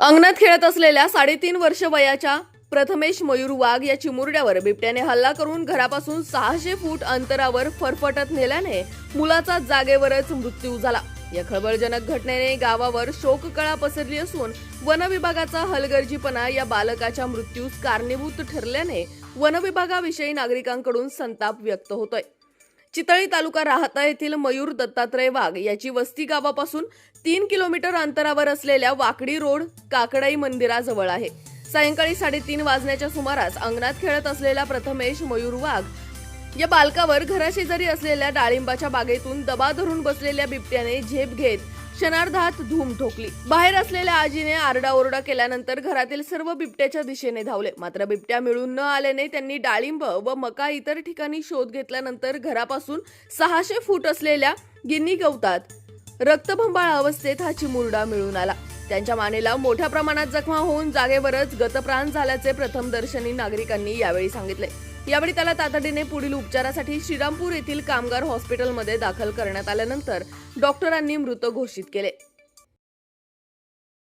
अंगणात खेळत असलेल्या साडेतीन वर्ष वयाच्या प्रथमेश मयूर वाघ या चिमुरड्यावर बिबट्याने हल्ला करून घरापासून सहाशे फूट अंतरावर फरफटत नेल्याने मुलाचा जागेवरच मृत्यू झाला. या खळबळजनक घटनेने गावावर शोककळा पसरली असून वन विभागाचा हलगर्जीपणा या बालकाच्या मृत्यूस कारणीभूत ठरल्याने वनविभागाविषयी नागरिकांकडून संताप व्यक्त होतोय. चितळी तालुका राहता येथील मयूर दत्तात्रय वाघ याची वस्ती गावापासून तीन किलोमीटर अंतरावर असलेल्या वाकडी रोड काकडाई मंदिराजवळ आहे. सायंकाळी साडेतीन वाजण्याच्या सुमारास अंगणात खेळत असलेला प्रथमेश मयूर वाघ या बालकावर घराशेजारी असलेल्या डाळिंबाच्या बागेतून दबा धरून बसलेल्या बिबट्याने झेप घेत क्षणार्धात धूम ठोकली. बाहेर असलेल्या आजीने आरडाओरडा केल्यानंतर घरातील सर्व बिबट्याच्या दिशेने धावले. मात्र बिबट्या मिळून न आल्याने त्यांनी डाळिंब व मका इतर ठिकाणी शोध घेतल्यानंतर घरापासून सहाशे फूट असलेल्या गिन्नी गवतात रक्तभंबाळ अवस्थेत हा चिमुरडा मिळून आला. त्यांच्या मानेला मोठ्या प्रमाणात जखमा होऊन जागेवरच गतप्राण झाल्याचे प्रथमदर्शनी नागरिकांनी यावेळी सांगितले. यावेळी त्याला तातडीने पुढील उपचारासाठी श्रीरामपूर येथील कामगार हॉस्पिटलमध्ये दाखल करण्यात आल्यानंतर डॉक्टरांनी मृत घोषित केले.